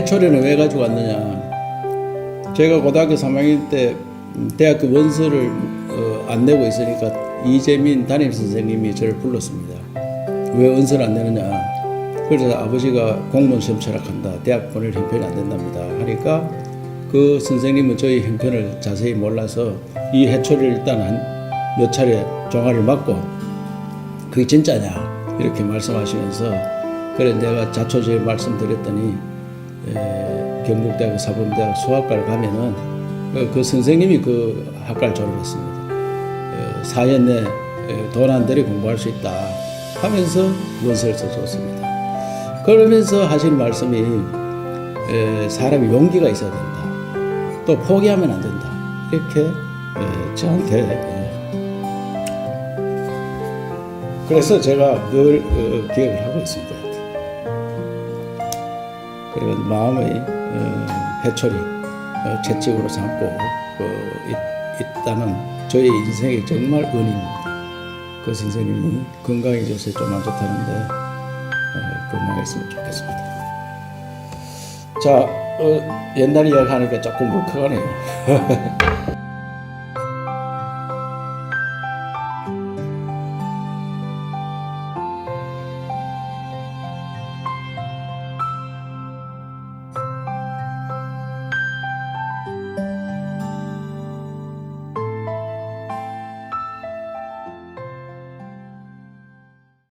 해초리는 왜 가지고 왔느냐? 제가 고등학교 3학년 때 대학교 원서를 어, 안 내고 있으니까 이재민 담임 선생님이 저를 불렀습니다. 왜 원서를 안 내느냐? 그래서 아버지가 공무원 시험 철학한다. 대학 보낼 형편이 안 된답니다. 하니까 그 선생님은 저희 형편을 자세히 몰라서 이 해초리를 일단 한 몇 차례 종아리를 맞고 그게 진짜냐 이렇게 말씀하시면서 그래 내가 자초지에 말씀드렸더니 에, 경북대학 사범대학 수학과를 가면은 그, 그 선생님이 그 학과를 졸업했습니다. 어, 4년 내에 돈안 들이 공부할 수 있다 하면서 원서를 써줬습니다. 그러면서 하신 말씀이 에, 사람이 용기가 있어야 된다. 또 포기하면 안 된다. 이렇게 에, 저한테 에, 그래서 제가 늘 어, 기억을 하고 있습니다. 그리고 마음의 어, 해초리 어, 채찍으로 삼고 어, 있, 있다는 저의 인생의 정말 은입니다. 그 선생님이 건강해져서 좀 안 좋다는데 어, 건강했으면 좋겠습니다. 자, 어, 옛날 이야기 하니까 조금 울컥하네요.